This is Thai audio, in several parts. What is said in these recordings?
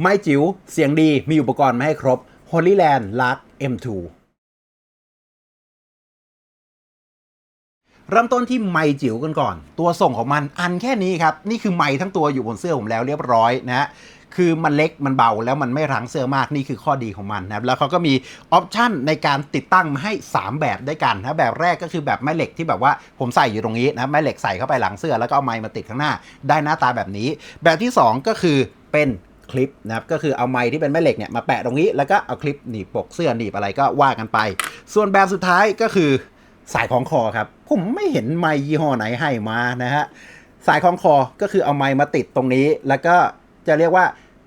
ไม่จิ๋วเสียงดีมีอุปกรณ์มาให้ครบ Holyland Lark M2 เริ่มต้นที่ไมค์จิ๋วกันก่อน ตัวส่งของมันอันแค่นี้ครับ นี่คือไมค์ทั้งตัวอยู่บนเสื้อผมแล้วเรียบร้อยนะฮะคือมันเล็กมันเบาแล้วมันไม่รั้งเสื้อมากนี่คือข้อดีของมันนะครับแล้วเขาก็มีออปชันในการติดตั้งมาให้ 3 แบบด้วยกันนะแบบแรกก็คือแบบแม่เหล็กที่แบบว่าผมใส่อยู่ตรงนี้นะแม่เหล็กใส่เข้าไปหลังเสื้อแล้วก็เอาไมค์มาติดข้างหน้า ได้หน้าตาแบบนี้ แบบที่ 2 ก็คือเป็น คลิปนะครับก็คือเอาไม้ที่เป็นแม่เหล็กเนี่ยมาแปะตรงนี้แล้วก็เอาคลิปหนีบปกเสื้อหนีบอะไรก็ว่ากันไป ส่วนแบบสุดท้ายก็คือสายของคอครับ ผมไม่เห็นไม้ยี่ห้อไหนให้มานะฮะสายของคอก็คือเอาไม้มาติดตรงนี้ แล้วก็จะเรียกว่า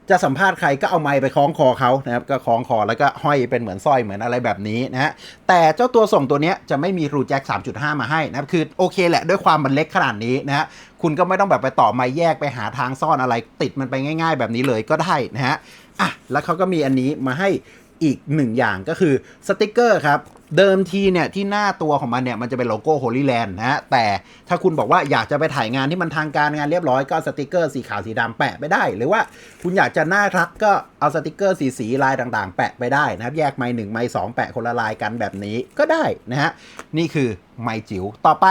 จะสัมภาษณ์ใครก็เอาไมค์ไปคล้องคอเขานะครับก็คล้องคอแล้วก็ห้อยเป็นเหมือนสร้อยเหมือนอะไรแบบนี้นะฮะแต่เจ้าตัวส่งตัวเนี้ยจะไม่มีรูแจ็ค 3.5 มาให้นะครับคือโอเคแหละด้วยความมันเล็กขนาดนี้นะฮะคุณก็ไม่ต้องแบบไปต่อไมค์แยกไปหาทางซ่อนอะไรติดมันไปง่าย ๆ แบบนี้เลยก็ได้นะฮะอะแล้วเขาก็มีอันนี้มาให้อีกหนึ่งอย่างก็คือสติกเกอร์ครับ เดิมทีเนี่ยที่หน้าตัวของมันเนี่ยมันจะเป็นโลโก้ Holy Land นะฮะแต่ถ้าคุณบอกว่าอยากจะไปถ่ายงานที่มันทางการงานเรียบร้อยก็สติกเกอร์สีขาวสีดำแปะไปได้ หรือว่าคุณอยากจะน่ารักก็เอาสติกเกอร์สีสีลายต่างๆ แปะไปได้นะครับแยกไม้หนึ่งไม้สองแปะคนละลายกันแบบนี้ก็ได้นะฮะนี่คือไมค์จิ๋วต่อไป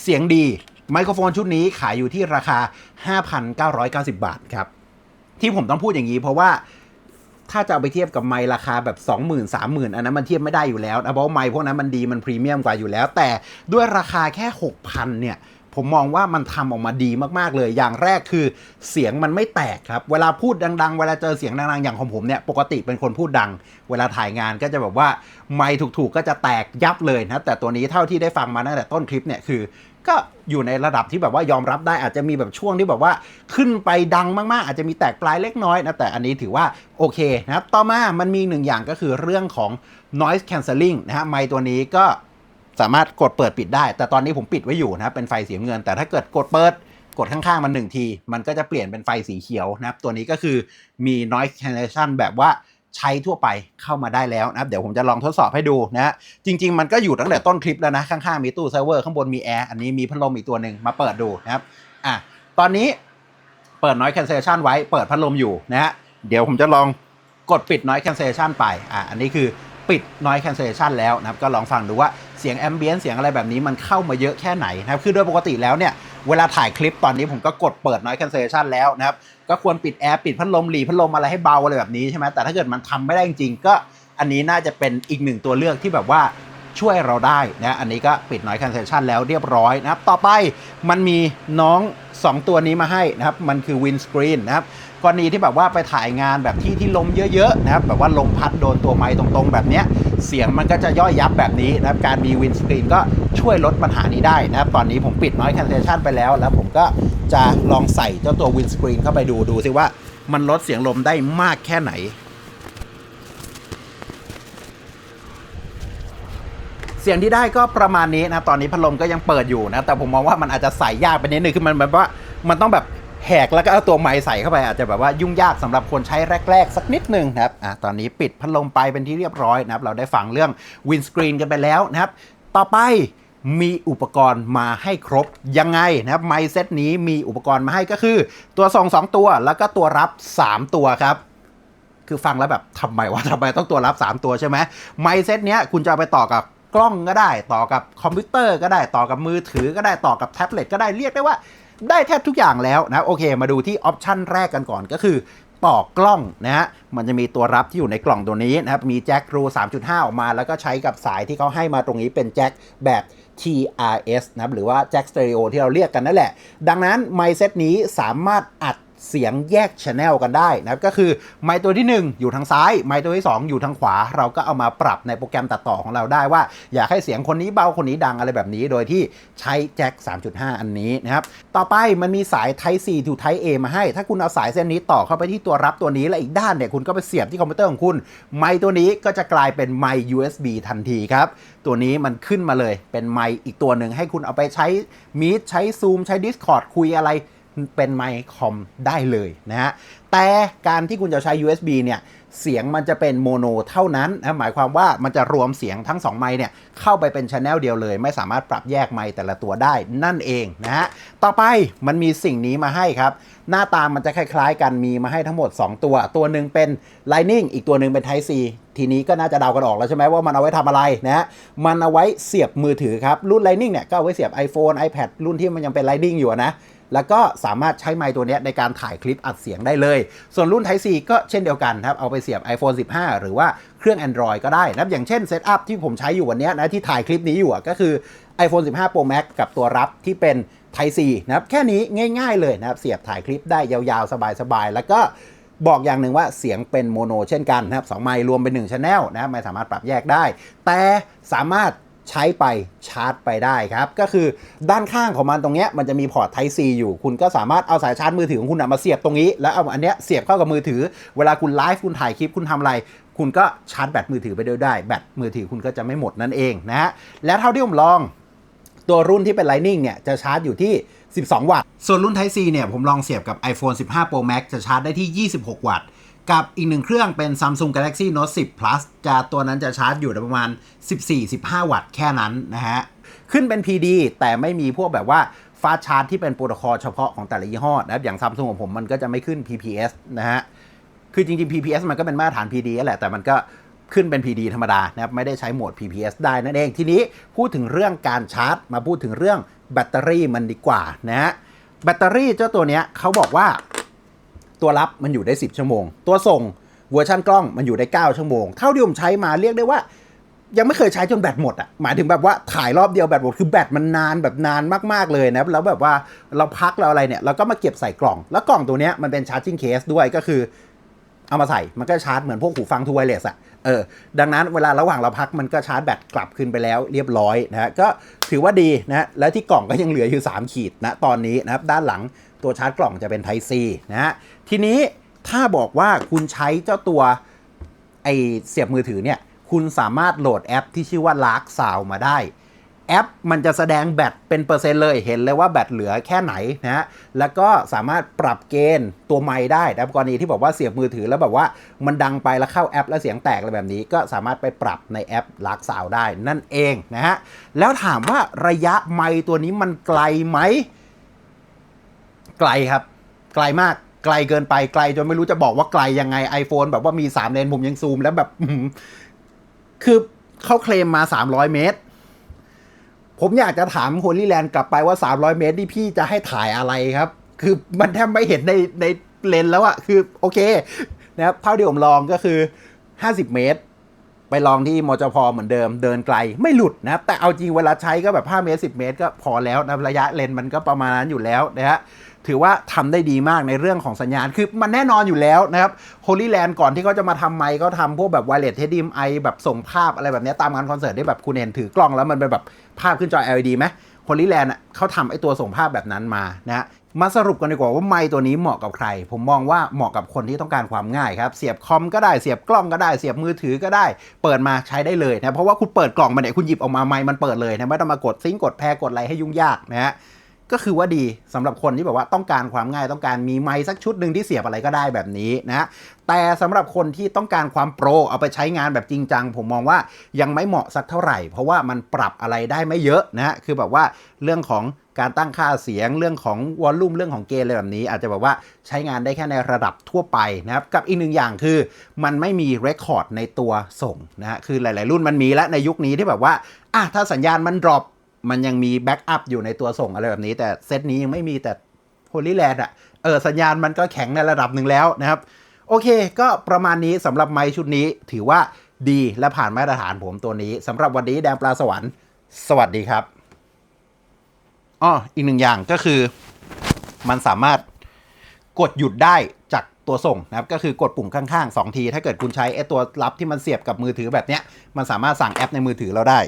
เสียงดีไมโครโฟนชุดนี้ขายอยู่ที่ราคา 5,990 บาทครับที่ผมต้องพูดอย่างนี้เพราะว่า ถ้าจะเอาไปเทียบกับไมค์ราคาแบบ 20,000 30,000อันนั้นมันเทียบไม่ได้อยู่แล้วนะเพราะไมค์พวกนั้นมันดีมันพรีเมียมกว่าอยู่แล้ว แต่ด้วยราคาแค่ 6,000เนี่ย ผมมองว่ามันทำออกมาดีมากๆเลย อย่างแรกคือเสียงมันไม่แตกครับ เวลาพูดดัง ๆ เวลาเจอเสียงดังๆ อย่างของผมเนี่ย ปกติเป็นคนพูดดัง เวลาถ่ายงานก็จะแบบว่าไมค์ถูกๆก็จะแตกยับเลยนะ แต่ตัวนี้เท่าที่ได้ฟังมาตั้งแต่ต้นคลิปเนี่ยคือก็อยู่ในระดับที่แบบว่ายอมรับได้อาจจะมีแบบช่วงที่แบบว่าขึ้นไปดังมากๆ อาจจะมีแตกปลายเล็กน้อยนะ แต่อันนี้ถือว่าโอเคนะครับต่อมามันมีหนึ่งอย่างก็คือเรื่องของ noise cancelling นะฮะไมค์ตัวนี้ก็ สามารถกดเปิดปิดได้ แต่ตอนนี้ผมปิดไว้อยู่นะครับเป็นไฟสีเงิน แต่ถ้าเกิดกดเปิดกดข้างๆมันหนึ่งที มันก็จะเปลี่ยนเป็นไฟสีเขียวนะครับ ตัวนี้ก็คือมี noise cancellation แบบว่าใช้ทั่วไปเข้ามาได้แล้วนะครับ เดี๋ยวผมจะลองทดสอบให้ดูนะฮะจริง ๆ มันก็อยู่ตั้งแต่ต้นคลิปแล้วนะ ข้างๆมีตู้เซิร์ฟเวอร์ข้างบนมีแอร์อันนี้มีพัดลมอีกตัวหนึ่งมาเปิดดูนะครับอะตอนนี้เปิด noise cancellation ไว้เปิดพัดลมอยู่นะฮะเดี๋ยวผมจะลองกดปิด noise cancellation ไปอะอันนี้คือ ปิด noise cancellation แล้วนะครับก็ลองฟังดูว่าเสียง ambient เสียงอะไรแบบนี้มันเข้ามาเยอะแค่ไหนนะครับคือโดยปกติแล้วเนี่ยเวลาถ่ายคลิปตอนนี้ผมก็กดเปิด noise cancellation แล้วนะครับก็ควรปิดแอร์ปิดพัดลมหลีพัดลมอะไรให้เบาอะไรแบบนี้ใช่ไหมแต่ถ้าเกิดมันทำไม่ได้จริงๆก็อันนี้น่าจะเป็นอีกหนึ่งตัวเลือกที่แบบว่าช่วยเราได้นะอันนี้ก็ปิด noise cancellation แล้วเรียบร้อยนะครับต่อไปมันมีน้อง 2 ตัวนี้มาให้นะครับมันคือ windscreen นะครับ รณีที่แบบว่าไปถ่ายงานแบบที่ที่ลมเยอะๆนะครับแบบว่าลมพัดโดนตัวไม้ตรงๆ แบบเนี้ยเสียงมันก็จะย่อยยับแบบนี้นะครับการมี windscreen ก็ช่วยลดปัญหานี้ได้นะครับตอนนี้ผมปิด noise cancellation ไปแล้ว แล้วผมก็จะลองใส่เจ้าตัว windscreen เข้าไปดูดูซิว่ามันลดเสียงลมได้มากแค่ไหน เสียงที่ได้ก็ประมาณนี้นะตอนนี้พัดลมก็ยังเปิดอยู่นะแต่ผมมองว่ามันอาจจะใส่ยากไปนิดนึงคือมันแบบว่ามันต้องแบบ แหกแล้วก็เอาตัวไม้ใส่เข้าไปอาจจะแบบว่ายุ่งยากสำหรับคนใช้แรก ๆ สักนิดนึงนะครับอะตอนนี้ปิดพัดลมไปเป็นที่เรียบร้อยนะครับ เราได้ฟังเรื่องวินสกรีนกันไปแล้วนะครับ ต่อไปมีอุปกรณ์มาให้ครบยังไงนะครับไมค์เซตนี้มีอุปกรณ์มาให้ก็คือ ตัวส่งสองตัวแล้วก็ตัวรับ 3 ตัวครับคือฟังแล้วแบบทำไมวะทำไมต้องตัวรับ 3 ตัวใช่ไหมไมค์เซตเนี้ยคุณจะเอาไปต่อกับกล้องก็ได้ ต่อกับคอมพิวเตอร์ก็ได้ต่อกับมือถือก็ได้ต่อกับแท็บเล็ตก็ได้เรียกได้ว่า ได้แทบทุกอย่างแล้วนะโอเค มาดูที่ออปชันแรกกันก่อนก็คือต่อกล้องนะฮะ มันจะมีตัวรับที่อยู่ในกล่องตัวนี้นะครับ มีแจ็ครู 3.5 ออกมา แล้วก็ใช้กับสายที่เขาให้มาตรงนี้เป็นแจ็คแบบ TRS นะครับ หรือว่าแจ็คสเตอริโอที่เราเรียกกันนั่นแหละ ดังนั้นไมค์เซตนี้สามารถอัด เสียงแยกชแนลกันได้นะครับก็คือไมค์ตัวที่ 1 อยู่ทางซ้าย ไมค์ตัวที่ 2 อยู่ทางขวา เราก็เอามาปรับในโปรแกรมตัดต่อของเราได้ว่า อยากให้เสียงคนนี้เบาคนนี้ดังอะไรแบบนี้ โดยที่ใช้แจ็ค 3.5 อันนี้นะครับ ต่อไปมันมีสาย Type C to Type A มาให้ ถ้าคุณเอาสายเส้นนี้ต่อเข้าไปที่ตัวรับตัวนี้และอีกด้านเนี่ยคุณก็ไปเสียบที่คอมพิวเตอร์ของคุณ ไมค์ตัวนี้ก็จะกลายเป็นไมค์ USB ทันทีครับตัวนี้มันขึ้นมาเลยเป็นไมค์อีกตัวหนึ่งให้คุณเอาไปใช้ Meet ใช้ Zoom ใช้ Discord คุยอะไร เป็นไมค์คอมได้เลยนะฮะ แต่การที่คุณจะใช้ USB เนี่ย เสียงมันจะเป็นโมโนเท่านั้นนะหมายความว่ามันจะรวมเสียงทั้ง 2 ไมค์เนี่ย เข้าไปเป็นชแนลเดียวเลย ไม่สามารถปรับแยกไมค์แต่ละตัวได้นั่นเองนะฮะ ต่อไปมันมีสิ่งนี้มาให้ครับ หน้าตามันจะคล้ายๆ กันมีมาให้ทั้งหมด 2 ตัว ตัวหนึ่งเป็น Lightning อีกตัวหนึ่งเป็น Type C ทีนี้ก็น่าจะเดากันออกแล้วใช่ไหมว่ามันเอาไว้ทำอะไรนะฮะ มันเอาไว้เสียบมือถือครับรุ่น Lightning เนี่ยก็เอาไว้เสียบ iPhone iPad รุ่นที่มันยังเป็น Lightning อยู่นะ แล้วก็สามารถใช้ไมค์ตัวนี้ในการถ่ายคลิปอัดเสียงได้เลย ส่วนรุ่น Type C ก็เช่นเดียวกันครับ เอาไปเสียบ iPhone 15 หรือว่าเครื่อง Android ก็ได้นะครับอย่างเช่นเซตอัพที่ผมใช้อยู่วันนี้นะที่ถ่ายคลิปนี้อยู่ก็คือ iPhone 15 Pro Max กับตัวรับที่เป็น Type C นะครับแค่นี้ง่าย ๆเลยนะครับเสียบถ่ายคลิปได้ยาวๆ สบายๆ แล้วก็บอกอย่างหนึ่งว่าเสียงเป็นโมโนเช่นกันนะครับสองไมค์รวมเป็น1 Channel นะครับไม่สามารถปรับแยกได้ แต่สามารถ ใช้ไปชาร์จไปได้ครับ ก็คือด้านข้างของมันตรงเนี้ยมันจะมีพอร์ต Type C อยู่ คุณก็สามารถเอาสายชาร์จมือถือของคุณมาเสียบตรงนี้ แล้วเอาอันเนี้ยเสียบเข้ากับมือถือ เวลาคุณไลฟ์คุณถ่ายคลิปคุณทำอะไร คุณก็ชาร์จแบตมือถือไปด้วยได้ แบตมือถือคุณก็จะไม่หมดนั่นเองนะฮะและเท่าที่ผมลองตัวรุ่นที่เป็น Lightning เนี่ยจะชาร์จอยู่ที่ 12 วัตต์ ส่วนรุ่น Type C เนี่ยผมลองเสียบกับ iPhone 15 Pro Max จะชาร์จได้ที่ 26 วัตต์ กับอีกหนึ่งเครื่องเป็น Samsung Galaxy Note 10 Plus จะตัวนั้นจะชาร์จอยู่ประมาณ 14-15 วัตต์แค่นั้นนะฮะ ขึ้นเป็น PD แต่ไม่มีพวกแบบว่าฟาชาร์จที่เป็นโปรโตคอลเฉพาะของแต่ละยี่ห้อนะครับ อย่าง Samsung ของผมมันก็จะไม่ขึ้น PPS นะฮะ คือจริงๆ PPS มันก็เป็นมาตรฐาน PD นั่นแหละ แต่มันก็ขึ้นเป็น PD ธรรมดานะครับ ไม่ได้ใช้โหมด PPS ได้นั่นเอง ทีนี้พูดถึงเรื่องการชาร์จ มาพูดถึงเรื่องแบตเตอรี่มันดีกว่านะฮะ แบตเตอรี่เจ้าตัวเนี้ยเขาบอกว่า ตัวรับมันอยู่ได้ 10 ชั่วโมง ตัวส่งเวอร์ชันกล้องมันอยู่ได้ 9 ชั่วโมง เท่าที่ผมใช้มาเรียกได้ว่า ยังไม่เคยใช้จนแบตหมดอะหมายถึงแบบว่าถ่ายรอบเดียวแบตหมดคือแบตมันนานแบบนานมากๆเลยนะแล้วแบบว่าเราพักเราอะไรเนี่ยเราก็มาเก็บใส่กล่อง แล้วกล่องตัวเนี้ยมันเป็นชาร์จิ่งเคสด้วยก็คือเอามาใส่มันก็ชาร์จเหมือนพวกหูฟังทูไวเลสอะเออ ดังนั้นเวลาระหว่างเราพักมันก็ชาร์จแบตกลับคืนไปแล้วเรียบร้อยนะฮะ ก็ถือว่าดีนะฮะ และที่กล่องก็ยังเหลืออยู่ 3 ขีดนะตอนนี้นะครับ ด้านหลัง ตัวชาร์จกล่องจะเป็น Type C นะฮะทีนี้ถ้าบอกว่าคุณใช้เจ้าตัวไอเสียบมือถือเนี่ยคุณสามารถโหลดแอปที่ชื่อว่า Lark Sound มาได้ แอปมันจะแสดงแบตเป็นเปอร์เซ็นต์เลยเห็นเลยว่าแบตเหลือแค่ไหนนะฮะแล้วก็สามารถปรับเกณฑ์ตัวไมค์ได้นะครับกรณีที่บอกว่าเสียบมือถือแล้วแบบว่ามันดังไปแล้วเข้าแอปแล้วเสียงแตกอะไรแบบนี้ ก็สามารถไปปรับในแอป Lark Sound ได้นั่นเองนะฮะแล้วถามว่าระยะไมค์ตัวนี้มันไกลไหม ไกลครับ ไกลมากไกลเกินไปไกลจนไม่รู้จะบอกว่าไกลยังไง iPhone แบบว่ามี3เลนผมยังซูมแล้วแบบคือเขาเคลมมา300เมตร ผมอยากจะถามโฮลี่แลนด์กลับไปว่า300เมตรนี่พี่จะให้ถ่ายอะไรครับ คือมันแทบไม่เห็นในในเลนแล้วอะคือโอเคนะครับเท่าที่ผมลองก็คือ50เมตรไปลองที่มจพเหมือนเดิมเดินไกลไม่หลุดนะครับ แต่เอาจริงเวลาใช้ก็แบบ 5 เมตร 10 เมตรก็พอแล้วนะระยะเลนมันก็ประมาณนั้นอยู่แล้วนะฮะ ถือว่าทำได้ดีมากในเรื่องของสัญญาณ คือมันแน่นอนอยู่แล้วนะครับ Holy Land ก่อนที่เขาจะมาทำไมค์เขาทำพวกแบบ wireless HDMI แบบส่งภาพอะไรแบบนี้ตามงานคอนเสิร์ตที่แบบคุณเห็นถือกล้องแล้วมันเป็นแบบภาพขึ้นจอ LED ไหม Holy Land อะเขาทำไอตัวส่งภาพแบบนั้นมานะฮะมาสรุปกันดีกว่าว่าไมค์ตัวนี้เหมาะกับใคร ผมมองว่าเหมาะกับคนที่ต้องการความง่ายครับ เสียบคอมก็ได้ เสียบกล้องก็ได้ เสียบมือถือก็ได้ เปิดมาใช้ได้เลยนะ เพราะว่าคุณเปิดกล่องมาเนี่ย คุณหยิบออกมาไมค์มันเปิดเลยนะ ไม่ต้องมากดซิงกดแพรกดอะไรให้ยุ่งยากนะฮะ ก็คือว่าดีสำหรับคนที่แบบว่าต้องการความง่ายต้องการมีไมค์สักชุดหนึ่งที่เสียบอะไรก็ได้แบบนี้นะแต่สำหรับคนที่ต้องการความโปรเอาไปใช้งานแบบจริงจังผมมองว่ายังไม่เหมาะสักเท่าไหร่ เพราะว่ามันปรับอะไรได้ไม่เยอะนะฮะคือแบบว่าเรื่องของการตั้งค่าเสียงเรื่องของวอลลุ่มเรื่องของเกณฑ์อะไรแบบนี้ อาจจะแบบว่าใช้งานได้แค่ในระดับทั่วไปนะครับกับอีกหนึ่งอย่างคือ มันไม่มีเรคคอร์ดในตัวส่งนะฮะคือหลาย ๆ รุ่นมันมีแล้วในยุคนี้ที่แบบว่าอะถ้าสัญญาณมันดรอป มันยังมีแบ็กอัพอยู่ในตัวส่งอะไรแบบนี้ แต่เซตนี้ยังไม่มีแต่ Holy Land อะเออสัญญาณมันก็แข็งในระดับหนึ่งแล้วนะครับ โอเค ก็ประมาณนี้สำหรับไม้ชุดนี้ถือว่าดีและผ่านมาตรฐานผมตัวนี้สำหรับวันนี้แดงปลาสวรรค์สวัสดีครับอ้ออีกหนึ่งอย่างก็คือ มันสามารถกดหยุดได้จากตัวส่งนะครับก็คือกดปุ่มข้างๆ 2 ที ถ้าเกิดคุณใช้ไอ้ตัวรับที่มันเสียบกับมือถือแบบเนี้ยมันสามารถสั่งแอปในมือถือเราได้